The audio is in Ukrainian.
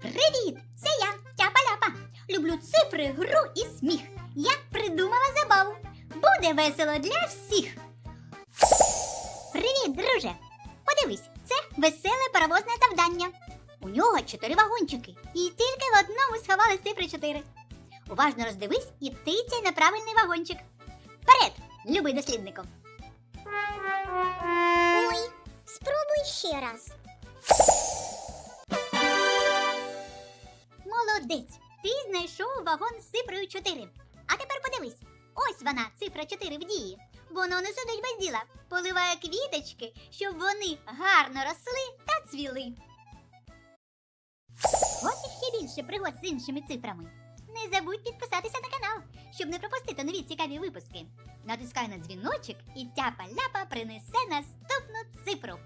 Привіт! Це я, Тяпа-ляпа. Люблю цифри, гру і сміх. Я придумала забаву. Буде весело для всіх. Привіт, друже! Подивись, це веселе паровозне завдання. У нього чотири вагончики, і тільки в одному сховали цифри чотири. Уважно роздивись і тицяй на правильний вагончик. Вперед, любий досліднику! Ой, спробуй ще раз. Молодець! Ти знайшов вагон з цифрою 4. А тепер подивись. Ось вона, цифра 4 в дії. Воно не сидить без діла, поливає квіточки, щоб вони гарно росли та цвіли. Хочеш ще більше пригод з іншими цифрами? Не забудь підписатися на канал, щоб не пропустити нові цікаві випуски. Натискай на дзвіночок і тяпа-ляпа принесе наступну цифру.